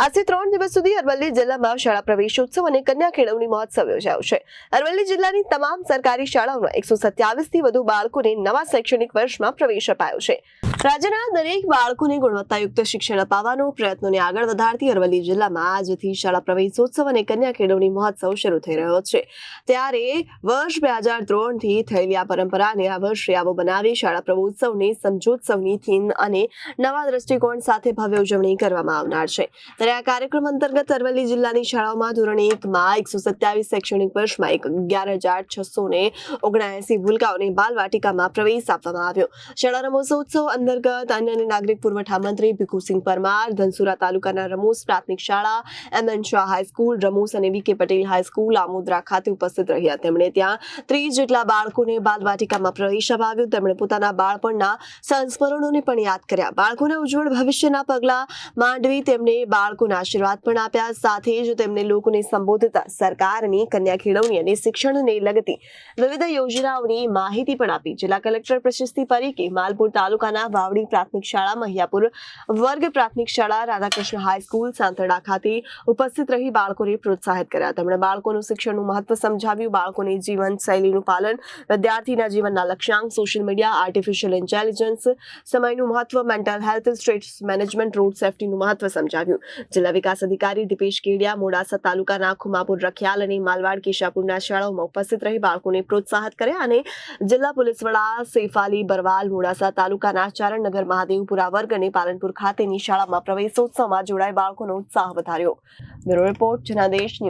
આજથી ત્રણ દિવસ સુધી અરવલ્લી જિલ્લામાં શાળા પ્રવેશોત્સવ અને કન્યા કેળવણી મહોત્સવ યોજાયો છે. અરવલ્લી જિલ્લાની તમામ સરકારી શાળાઓમાં એકસો સત્યાવીસથી વધુ બાળકોને નવા શૈક્ષણિક વર્ષમાં પ્રવેશ અપાયો છે. રાજ્યના દરેક બાળકોને ગુણવત્તાયુક્ત શિક્ષણ અપાવવાનો પ્રયત્નોને આગળ વધારતી અરવલ્લી જિલ્લામાં આજથી શાળા પ્રવેશોત્સવ અને કન્યા કેળવણી મહોત્સવ શરૂ થઈ રહ્યો છે. ત્યારે વર્ષ બે હજાર ત્રણથી થયેલી આ પરંપરાને આ વર્ષે આવો બનાવી શાળા પ્રવોત્સવની સમજોત્સવની થીમ અને નવા દ્રષ્ટિકોણ સાથે ભવ્ય ઉજવણી કરવામાં આવનાર છે. ત્યારે આ કાર્યક્રમ અંતર્ગત અરવલ્લી જિલ્લાની શાળાઓમાં ધોરણ એકમાં એકસો સત્યાવીસ શૈક્ષણિક વર્ષમાં એક અગિયાર હજાર છસો ને ઓગણએસી ભૂલકાઓને બાલવાટિકામાં પ્રવેશ આપવામાં આવ્યો. શાળા રમોત્સવ અંતર્ગત અન્ન અને નાગરિક પુરવઠા મંત્રી ભીખુસિંહ પરમાર, ધનસુરા તાલુકાના રમૂસ પ્રાથમિક શાળા M N Shah high school Ramus અને વી કે પટેલ હાઈસ્કૂલ આમોદરા ખાતે ઉપસ્થિત રહ્યા. તેમણે ત્યાં ત્રીસ જેટલા બાળકોને બાલવાટિકામાં પ્રવેશ અપાવ્યો. તેમણે પોતાના બાળપણના સંસ્મરણોને પણ યાદ કર્યા. બાળકોના ઉજ્જવળ ભવિષ્યના પગલા માંડવી તેમને બાળકોના આશીર્વાદ પણ આપ્યા. સાથે જ તેમને લોકોને સંબોધતા સરકારની કન્યા ખેડવણી અને શિક્ષણને લગતી વિવિધ યોજનાઓની માહિતી પણ આપી. જિલ્લા કલેક્ટર પ્રશસ્તિ પરીકે માલપુર તાલુકાના વાવડી પ્રાથમિક શાળા, મહિયાપુર વર્ગ પ્રાથમિક શાળા, રાધાકૃષ્ણ હાઈસ્કૂલ સાંતરડા ખાતે ઉપસ્થિત રહી બાળકોને પ્રોત્સાહિત કર્યા. તેમણે બાળકોનું શિક્ષણનું મહત્વ સમજાવ્યું, બાળકોની જીવન શૈલીનું પાલન, વિદ્યાર્થીના જીવનના લક્ષ્યાંક સોશિયલ મીડિયા આર્ટિફિશિયલ ઇન્ટેલિજન્સ સમયનું મહત્વ mental health stress management road સેફટીનું મહત્વ સમજાવ્યું. જિલ્લા વિકાસ અધિકારી દીપેશ કેડિયા, મોડાસા તાલુકાના ખુમાપુર રખિયાલ અને માલવાડ કેશાપુરના શાળાઓમાં ઉપસ્થિત રહી બાળકોને પ્રોત્સાહિત કર્યા અને જિલ્લા પોલીસ વડા સૈફાલી બરવાલ, મોડાસા તાલુકાના ચારણનગર મહાદેવપુરા વર્ગ અને પાલનપુર ખાતેની શાળામાં પ્રવેશોત્સવમાં જોડાય બાળકોનો ઉત્સાહ વધાર્યો. Bureau report, Janadesh news.